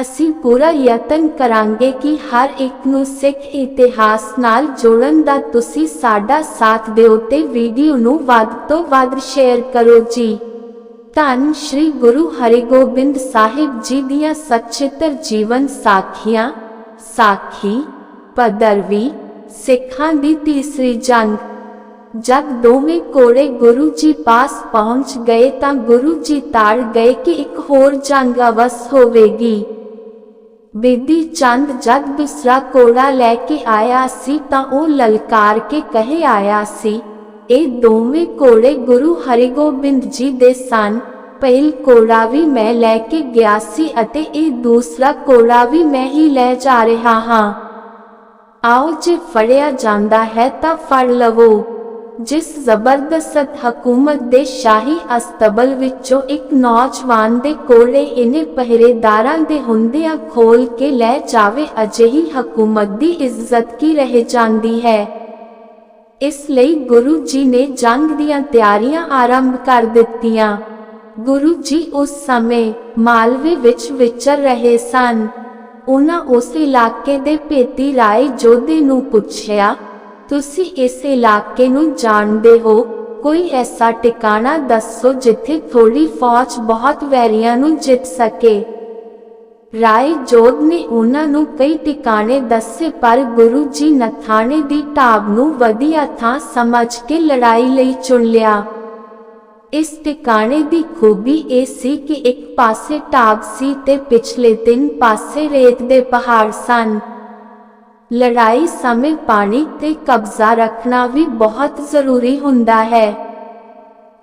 ਅਸੀਂ ਪੂਰਾ ਯਤਨ ਕਰਾਂਗੇ ਕਿ ਹਰ ਇੱਕ ਨੂੰ ਸਿੱਖ ਇਤਿਹਾਸ ਨਾਲ ਜੋੜਨ ਦਾ ਤੁਸੀਂ ਸਾਡਾ ਸਾਥ ਦਿਓ ਤੇ ਵੀਡੀਓ ਨੂੰ ਵੱਧ ਤੋਂ ਵੱਧ ਸ਼ੇਅਰ ਕਰੋ ਜੀ। ਧੰਨ ਸ਼੍ਰੀ ਗੁਰੂ ਹਰਿਗੋਬਿੰਦ ਸਾਹਿਬ ਜੀ ਦੀਆਂ ਸਚਿੱਤਰ ਜੀਵਨ ਸਾਖੀਆਂ, ਸਾਖੀ, ਪਦਰਵੀ, ਸਿੱਖਾਂ ਦੀ ਤੀਸਰੀ ਜੰਗ। ਜਦ ਦੋਵੇਂ ਕੋੜੇ ਗੁਰੂ ਜੀ ਪਾਸ ਪਹੁੰਚ ਗਏ ਤਾਂ ਗੁਰੂ ਜੀ ਤਾੜ ਗਏ ਕਿ ਇੱਕ ਹੋਰ ਜੰਗ ਅਵਸ ਹੋਵੇਗੀ। ਬੇਦੀ ਚੰਦ ਜਦ ਦੂਸਰਾ ਕੋੜਾ ਲੈ ਕੇ ਆਇਆ ਸੀ ਤਾਂ ਉਹ ਲਲਕਾਰ ਕੇ ਕਹੇ ਆਇਆ ਸੀ, ਇਹ ਦੋਵੇਂ ਕੋੜੇ ਗੁਰੂ ਹਰਿਗੋਬਿੰਦ ਜੀ ਦੇ ਸਨ, ਪਹਿਲ ਕੋੜਾ ਵੀ ਮੈਂ ਲੈ ਕੇ ਗਿਆ ਸੀ ਅਤੇ ਇਹ ਦੂਸਰਾ ਕੋੜਾ ਵੀ ਮੈਂ ਹੀ ਲੈ ਜਾ ਰਿਹਾ ਹਾਂ। ਆਓ ਜੇ ਫੜਿਆ ਜਾਂਦਾ ਹੈ ਤਾਂ ਫੜ ਲਵੋ। ਜਿਸ ਜ਼ਬਰਦਸਤ ਹਕੂਮਤ ਦੇ ਸ਼ਾਹੀ ਅਸਤਬਲ ਵਿੱਚੋਂ ਇੱਕ ਨੌਜਵਾਨ ਦੇ ਕੋਲੇ ਇਹਨੇ ਪਹਿਰੇਦਾਰਾਂ ਦੇ ਹੁੰਦਿਆਂ ਖੋਲ ਕੇ ਲੈ ਜਾਵੇ, ਅਜਿਹੀ ਹਕੂਮਤ ਦੀ ਇੱਜ਼ਤ ਕੀ ਰਹਿ ਜਾਂਦੀ ਹੈ? ਇਸ ਲਈ ਗੁਰੂ ਜੀ ਨੇ ਜੰਗ ਦੀਆਂ ਤਿਆਰੀਆਂ ਆਰੰਭ ਕਰ ਦਿੱਤੀਆਂ। ਗੁਰੂ ਜੀ ਉਸ ਸਮੇਂ ਮਾਲਵੇ ਵਿੱਚ ਵਿਚਰ ਰਹੇ ਸਨ। ਉਹਨਾਂ ਉਸ ਇਲਾਕੇ ਦੇ ਭੇਤੀ ਰਾਏ ਜੋਧੇ ਨੂੰ ਪੁੱਛਿਆ ਤੁਸੀਂ ਇਸ ਇਲਾਕੇ ਨੂੰ ਜਾਣਦੇ ਹੋ। ਕੋਈ ਐਸਾ ਟਿਕਾਣਾ ਦੱਸੋ ਜਿੱਥੇ ਥੋੜੀ ਫੌਜ ਬਹੁਤ ਵੈਰੀਆਂ ਨੂੰ ਜਿੱਤ ਸਕੇ। ਰਾਏ ਜੋਧ ਨੇ ਉਹਨਾਂ ਨੂੰ ਕਈ ਟਿਕਾਣੇ ਦੱਸੇ ਪਰ ਗੁਰੂ ਜੀ ਨਥਾਣੇ ਦੀ ਢਾਬ ਨੂੰ ਵਧੀਆ ਥਾਂ ਸਮਝ ਕੇ ਲੜਾਈ ਲਈ ਚੁਣ ਲਿਆ। ਇਸ ਟਿਕਾਣੇ ਦੀ ਖੂਬੀ ਇਹ ਸੀ ਕਿ ਇੱਕ ਪਾਸੇ ਢਾਬ ਸੀ ਤੇ ਪਿਛਲੇ ਤਿੰਨ ਪਾਸੇ ਰੇਤ ਦੇ ਪਹਾੜ ਸਨ। ਲੜਾਈ ਸਮੇਂ ਪਾਣੀ ਤੇ ਕਬਜ਼ਾ ਰੱਖਣਾ ਵੀ ਬਹੁਤ ਜ਼ਰੂਰੀ ਹੁੰਦਾ ਹੈ।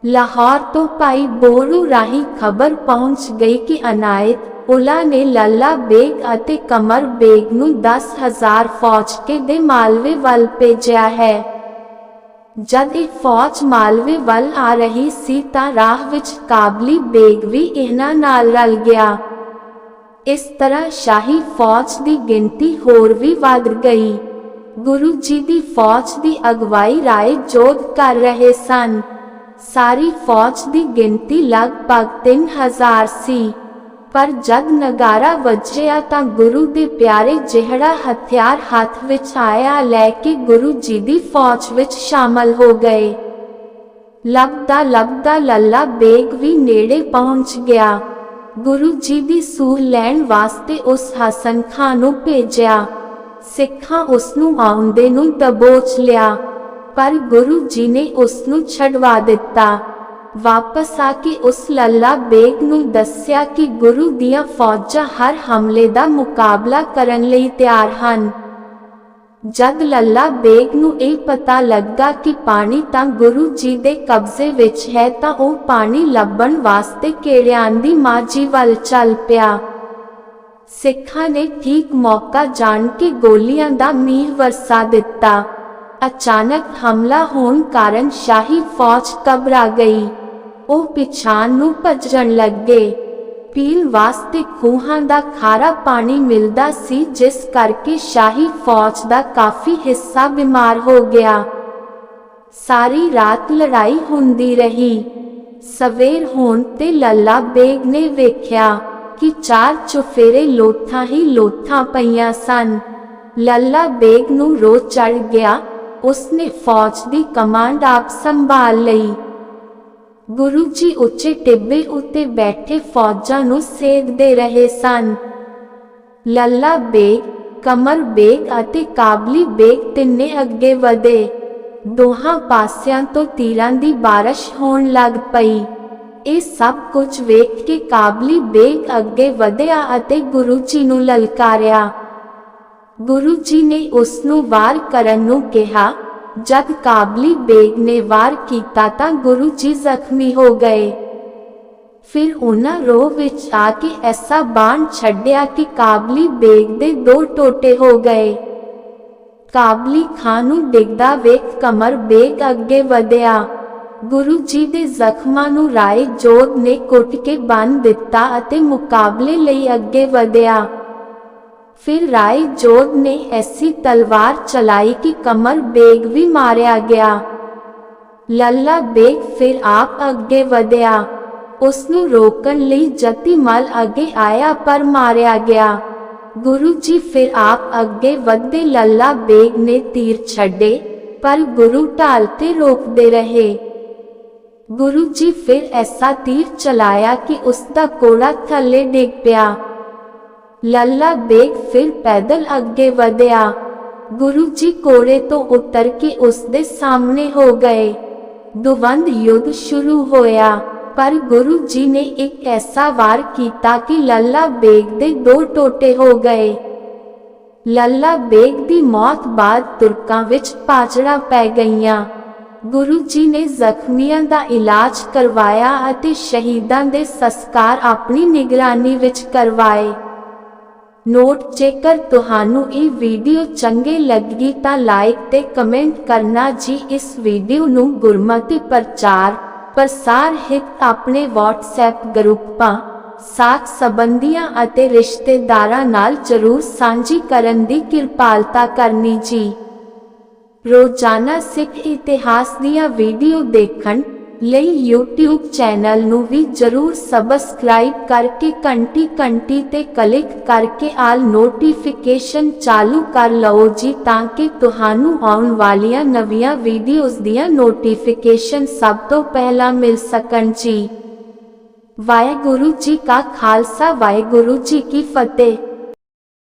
ਲਾਹੌਰ ਤੋਂ ਭਾਈ ਬੋਰੂ ਰਾਹੀਂ ਖਬਰ ਪਹੁੰਚ ਗਈ ਕਿ ਅਨਾਇਤ ਉਲਾ ਨੇ ਲੱਲਾ ਬੇਗ ਅਤੇ ਕਮਰ ਬੇਗ ਨੂੰ 10000 ਫੌਜ ਕੇ ਦੇ ਮਾਲਵੇ ਵੱਲ ਭੇਜਿਆ ਹੈ। ਜਦ ਇਹ ਫੌਜ ਮਾਲਵੇ ਵੱਲ ਆ ਰਹੀ ਸੀ ਤਾਂ ਰਾਹ ਵਿੱਚ ਕਾਬਲੀ ਬੇਗ ਵੀ ਇਹਨਾਂ ਨਾਲ ਰਲ ਗਿਆ। ਇਸ ਤਰ੍ਹਾਂ ਸ਼ਾਹੀ ਫੌਜ ਦੀ ਗਿਣਤੀ ਹੋਰ ਵੀ ਵਧ ਗਈ। ਗੁਰੂ ਜੀ ਦੀ ਫੌਜ ਦੀ ਅਗਵਾਈ ਰਾਏ ਜੋਧ ਕਰ ਰਹੇ ਸਨ। ਸਾਰੀ ਫੌਜ ਦੀ ਗਿਣਤੀ ਲਗਭਗ 3000 ਸੀ। ਪਰ ਜਦ ਨਗਾਰਾ ਵੱਜਿਆ ਤਾਂ ਗੁਰੂ ਦੇ ਪਿਆਰੇ ਜਿਹੜਾ ਹਥਿਆਰ ਹੱਥ ਵਿੱਚ ਆਇਆ ਲੈ ਕੇ ਗੁਰੂ ਜੀ ਦੀ ਫੌਜ ਵਿੱਚ ਸ਼ਾਮਲ ਹੋ ਗਏ। ਲੱਭਦਾ ਲੱਭਦਾ ਲੱਲਾ ਬੇਗ ਵੀ ਨੇੜੇ ਪਹੁੰਚ ਗਿਆ। ਗੁਰੂ ਜੀ ਦੀ ਸੂਹ ਲੈਣ ਵਾਸਤੇ ਉਸ ਹਸਨ ਖਾਂ ਨੂੰ ਭੇਜਿਆ। ਸਿੱਖਾਂ ਉਸ ਨੂੰ ਆਉਂਦੇ ਨੂੰ ਦਬੋਚ ਲਿਆ। ਪਰ ਗੁਰੂ ਜੀ ਨੇ ਉਸ ਨੂੰ ਛਡਵਾ ਦਿੱਤਾ। ਵਾਪਸ ਆ ਕੇ ਉਸ ਲੱਲਾ ਬੇਗ ਨੂੰ ਦੱਸਿਆ ਕਿ ਗੁਰੂ ਦੀਆਂ ਫੌਜਾਂ ਹਰ ਹਮਲੇ ਦਾ ਮੁਕਾਬਲਾ ਕਰਨ ਲਈ ਤਿਆਰ ਹਨ। ਜਦ ਲੱਲਾ ਬੇਗ ਨੂੰ ਇਹ ਪਤਾ ਲੱਗਾ ਕਿ ਪਾਣੀ ਤਾਂ ਗੁਰੂ ਜੀ ਦੇ ਕਬਜ਼ੇ ਵਿੱਚ ਹੈ ਤਾਂ ਉਹ ਪਾਣੀ ਲੱਭਣ ਵਾਸਤੇ ਕੇੜਿਆਂ ਦੀ ਮਾਜੀ ਵੱਲ ਚੱਲ ਪਿਆ। ਸਿੱਖਾਂ ਨੇ ਠੀਕ ਮੌਕਾ ਜਾਣ ਕੇ ਗੋਲੀਆਂ ਦਾ ਮੀਂਹ ਵਰਸਾ ਦਿੱਤਾ। ਅਚਾਨਕ ਹਮਲਾ ਹੋਣ ਕਾਰਨ ਸ਼ਾਹੀ ਫੌਜ ਘਬਰਾ ਗਈ। ਉਹ ਪਿਛਾਣ ਨੂੰ ਭੱਜਣ ਲੱਗੇ। ਪੀਣ ਵਾਸਤੇ ਖੂਹਾਂ ਦਾ ਖਾਰਾ ਪਾਣੀ ਮਿਲਦਾ ਸੀ, ਜਿਸ ਕਰਕੇ ਸ਼ਾਹੀ ਫੌਜ ਦਾ ਕਾਫੀ ਹਿੱਸਾ ਬਿਮਾਰ ਹੋ ਗਿਆ। ਸਾਰੀ ਰਾਤ ਲੜਾਈ ਹੁੰਦੀ ਰਹੀ। ਸਵੇਰ ਹੋਣ ਤੇ ਲੱਲਾ ਬੇਗ ਨੇ ਵੇਖਿਆ ਕਿ ਚਾਰ ਚੁਫੇਰੇ ਲੋਥਾਂ ਹੀ ਲੋਥਾਂ ਪਈਆਂ ਸਨ। ਲੱਲਾ ਬੇਗ ਨੂੰ ਰੋ ਚੜ ਗਿਆ। ਉਸਨੇ ਫੌਜ ਦੀ ਕਮਾਂਡ ਆਪ ਸੰਭਾਲ ਲਈ। ਗੁਰੂ ਜੀ ਉੱਚੇ ਟਿੱਬੇ ਉੱਤੇ ਬੈਠੇ ਫੌਜਾਂ ਨੂੰ ਸੇਧਦੇ ਰਹੇ ਸਨ। ਲੱਲਾ ਬੇਗ ਕਮਰ ਬੇਗ ਅਤੇ ਕਾਬਲੀ ਬੇਗ ਤਿੰਨੇ ਅੱਗੇ ਵਧੇ। ਦੋਹਾਂ ਪਾਸਿਆਂ ਤੋਂ ਤੀਰਾਂ ਦੀ ਬਾਰਿਸ਼ ਹੋਣ ਲੱਗ ਪਈ। ਇਹ ਸਭ ਕੁਝ ਵੇਖ ਕੇ ਕਾਬਲੀ ਬੇਗ ਅੱਗੇ ਵਧਿਆ ਅਤੇ ਗੁਰੂ ਜੀ ਨੂੰ ਲਲਕਾਰਿਆ। ਗੁਰੂ ਜੀ ਨੇ ਉਸ ਨੂੰ ਵਾਰ ਕਰਨ ਨੂੰ ਕਿਹਾ ਜਦ ਕਾਬਲੀ ਬੇਗ ਨੇ ਵਾਰ ਕੀਤਾ ਤਾਂ ਗੁਰੂ ਜੀ ਜ਼ਖਮੀ ਹੋ ਗਏ। ਫਿਰ ਉਹਨਾਂ ਰੋਹ ਵਿੱਚ ਆ ਕੇ ਐਸਾ ਬਾਣ ਛੱਡਿਆ ਕਿ ਕਾਬਲੀ ਬੇਗ ਦੇ ਦੋ ਟੋਟੇ ਹੋ ਗਏ। ਕਾਬਲੀ ਖਾਨ ਨੂੰ ਡਿੱਗਦਾ ਵੇਖ ਕਮਰ ਬੇਗ ਅੱਗੇ ਵਧਿਆ। ਗੁਰੂ ਜੀ ਦੇ ਜ਼ਖਮਾਂ ਨੂੰ ਰਾਏ ਜੋਧ ਨੇ ਕੁੱਟ ਕੇ ਬੰਨ ਦਿੱਤਾ ਅਤੇ ਮੁਕਾਬਲੇ ਲਈ ਅੱਗੇ ਵਧਿਆ। ਫਿਰ ਰਾਏ ਜੋਧ ਨੇ ਐਸੀ ਤਲਵਾਰ ਚਲਾਈ ਕਿ ਕਮਰ ਬੇਗ ਵੀ ਮਾਰਿਆ ਗਿਆ ਲੱਲਾ ਬੇਗ ਫਿਰ ਆਪ ਅੱਗੇ ਵਧਿਆ ਉਸ ਨੂੰ ਰੋਕਣ ਲਈ ਜਤੀਮਲ ਅੱਗੇ ਆਇਆ ਪਰ ਮਾਰਿਆ ਗਿਆ ਗੁਰੂ ਜੀ ਫਿਰ ਆਪ ਅੱਗੇ ਵਧਦੇ ਲੱਲਾ ਬੇਗ ਨੇ ਤੀਰ ਛੱਡੇ ਪਰ ਗੁਰੂ ਢਾਲ ਤੇ ਰੋਕਦੇ ਰਹੇ ਗੁਰੂ ਜੀ ਫਿਰ ਐਸਾ ਤੀਰ ਚਲਾਇਆ ਕਿ ਉਸ ਦਾ ਕੋੜਾ ਥੱਲੇ ਡਿੱਗ ਪਿਆ ਲੱਲਾ ਬੇਗ ਫਿਰ ਪੈਦਲ ਅੱਗੇ ਵਧਿਆ। ਗੁਰੂ ਜੀ ਕੋੜੇ ਤੋਂ ਉਤਰ ਕੇ ਉਸ ਦੇ ਸਾਹਮਣੇ ਹੋ ਗਏ। ਦੁਵੰਦ ਯੁੱਧ ਸ਼ੁਰੂ ਹੋਇਆ। ਪਰ ਗੁਰੂ ਜੀ ਨੇ ਇੱਕ ਐਸਾ ਵਾਰ ਕੀਤਾ ਕਿ ਲੱਲਾ ਬੇਗ ਦੇ ਦੋ ਟੋਟੇ ਹੋ ਗਏ। ਲੱਲਾ ਬੇਗ ਦੀ ਮੌਤ ਬਾਅਦ ਤੁਰਕਾਂ ਵਿੱਚ ਪਾਚੜਾ ਪੈ ਗਈਆਂ। ਗੁਰੂ ਜੀ ਨੇ ਜ਼ਖਮੀਆਂ ਦਾ ਇਲਾਜ ਕਰਵਾਇਆ ਅਤੇ ਸ਼ਹੀਦਾਂ ਦੇ ਸੰਸਕਾਰ ਆਪਣੀ ਨਿਗਰਾਨੀ ਵਿੱਚ ਕਰਵਾਏ। ਨੋਟ ਜੇਕਰ ਤੁਹਾਨੂੰ ਇਹ ਵੀਡੀਓ ਚੰਗੇ ਲੱਗੀ ਤਾਂ ਲਾਈਕ ਤੇ ਕਮੈਂਟ ਕਰਨਾ ਜੀ। ਇਸ ਵੀਡੀਓ ਨੂੰ ਗੁਰਮਤਿ ਪ੍ਰਚਾਰ, ਪ੍ਰਸਾਰ ਹਿਤ ਆਪਣੇ WhatsApp ਗਰੁੱਪਾਂ, ਸਾਥ ਸੰਬੰਧੀਆਂ ਅਤੇ ਰਿਸ਼ਤੇਦਾਰਾਂ ਨਾਲ ਜਰੂਰ ਸਾਂਝੀ ਕਰਨ ਦੀ ਕਿਰਪਾਲਤਾ ਕਰਨੀ ਜੀ। ਰੋਜ਼ਾਨਾ ਸਿੱਖ ਇਤਿਹਾਸ ਦੀਆਂ ਵੀਡੀਓ ਦੇਖਣ ਲਈ YouTube ਚੈਨਲ ਨੂੰ ਵੀ ਜਰੂਰ ਸਬਸਕ੍ਰਾਈਬ ਕਰਕੇ ਘੰਟੀ ਘੰਟੀ ਤੇ ਕਲਿੱਕ ਕਰਕੇ ਆਲ ਨੋਟੀਫਿਕੇਸ਼ਨ ਚਾਲੂ ਕਰ ਲਓ ਜੀ ਤਾਂ ਕਿ ਤੁਹਾਨੂੰ ਆਉਣ ਵਾਲੀਆਂ ਨਵੀਆਂ ਵੀਡੀਓਜ਼ ਦੀਆਂ ਨੋਟੀਫਿਕੇਸ਼ਨ ਸਭ ਤੋਂ ਪਹਿਲਾਂ ਮਿਲ ਸਕਣ ਜੀ। ਵਾਹਿਗੁਰੂ ਜੀ ਕਾ ਖਾਲਸਾ, ਵਾਹਿਗੁਰੂ ਜੀ ਕੀ ਫਤਿਹ।